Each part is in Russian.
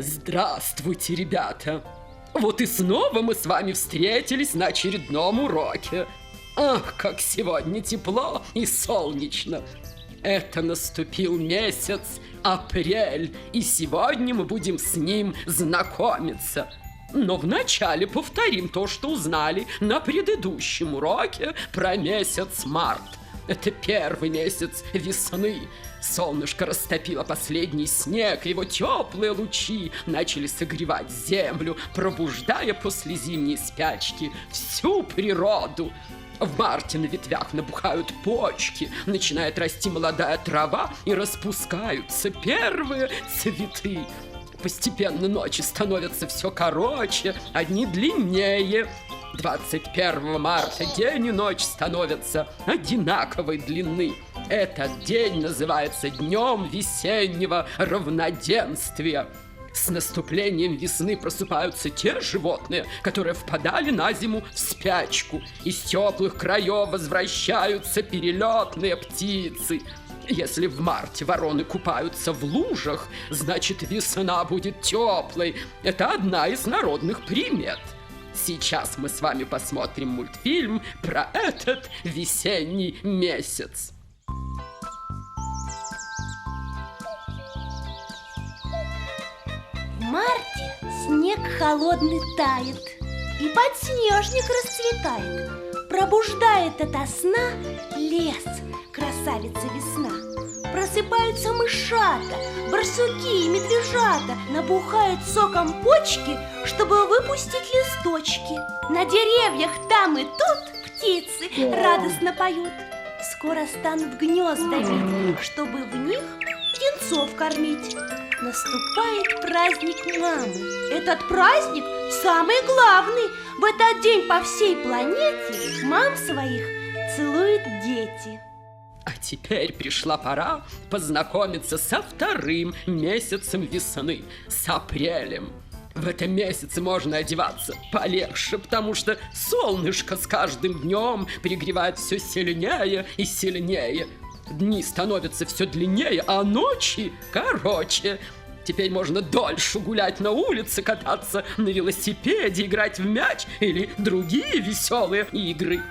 Здравствуйте, ребята! Вот и снова мы с вами встретились на очередном уроке. Ах, как сегодня тепло и солнечно! Это наступил месяц апрель, и сегодня мы будем с ним знакомиться. Но вначале повторим то, что узнали на предыдущем уроке про месяц март. Это первый месяц весны. Солнышко растопило последний снег, его теплые лучи начали согревать землю, пробуждая после зимней спячки всю природу. В марте на ветвях набухают почки, начинает расти молодая трава и распускаются первые цветы. Постепенно ночи становятся все короче, одни длиннее. 21 марта день и ночь становятся одинаковой длины. Этот день называется Днем весеннего равноденствия. С наступлением весны просыпаются те животные, которые впадали на зиму в спячку. Из теплых краев возвращаются перелетные птицы. Если в марте вороны купаются в лужах, значит весна будет теплой. Это одна из народных примет. Сейчас мы с вами посмотрим мультфильм про этот весенний месяц. В марте снег холодный тает И подснежник расцветает Пробуждает ото сна лес, красавица весна. Просыпаются мышата, барсуки и медвежата Набухают соком почки, чтобы выпустить листочки. На деревьях там и тут птицы радостно поют. Скоро станут гнезда бить, чтобы в них птенцов кормить Наступает праздник мамы Этот праздник самый главный В этот день по всей планете мам своих целуют дети А теперь пришла пора познакомиться со вторым месяцем весны, с апрелем. В этом месяце можно одеваться полегче, потому что солнышко с каждым днем пригревает все сильнее и сильнее. Дни становятся все длиннее, а ночи короче. Теперь можно дольше гулять на улице, кататься на велосипеде, играть в мяч или другие веселые игры.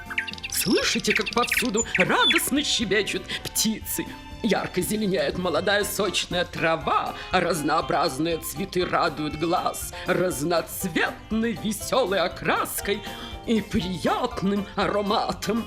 Слышите, как повсюду радостно щебечут птицы? Ярко зеленеет молодая сочная трава, разнообразные цветы радуют глаз разноцветной веселой окраской и приятным ароматом.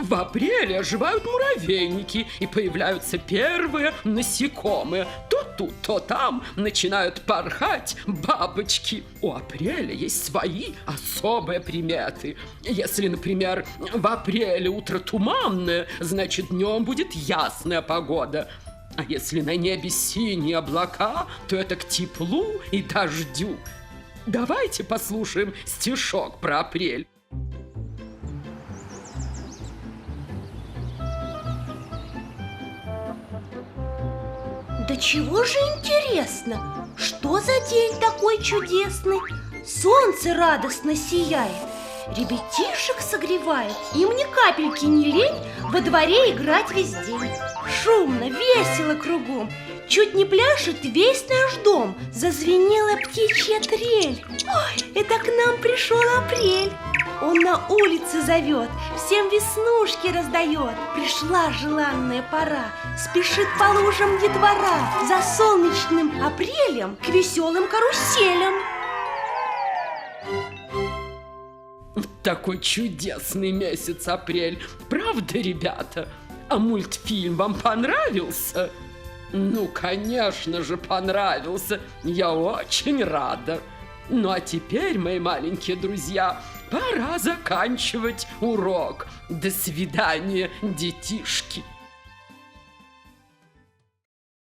В апреле оживают муравейники и появляются первые насекомые. То тут, то там начинают порхать бабочки. У апреля есть свои особые приметы. Если, например, в апреле утро туманное, значит днем будет ясная погода. А если на небе синие облака, то это к теплу и дождю. Давайте послушаем стишок про апрель. Да чего же интересно? Что за день такой чудесный? Солнце радостно сияет Ребятишек согревает Им ни капельки не лень Во дворе играть весь день Шумно, весело кругом Чуть не пляшет весь наш дом Зазвенела птичья трель Ой, это к нам пришел апрель он на улице зовет, всем веснушки раздает Пришла желанная пора, спешит по лужам детвора За солнечным апрелем к веселым каруселям Такой чудесный месяц апрель, правда, ребята? А мультфильм вам понравился? Ну, конечно же, понравился. Я очень рада. Ну а теперь, мои маленькие друзья, пора заканчивать урок. До свидания, детишки.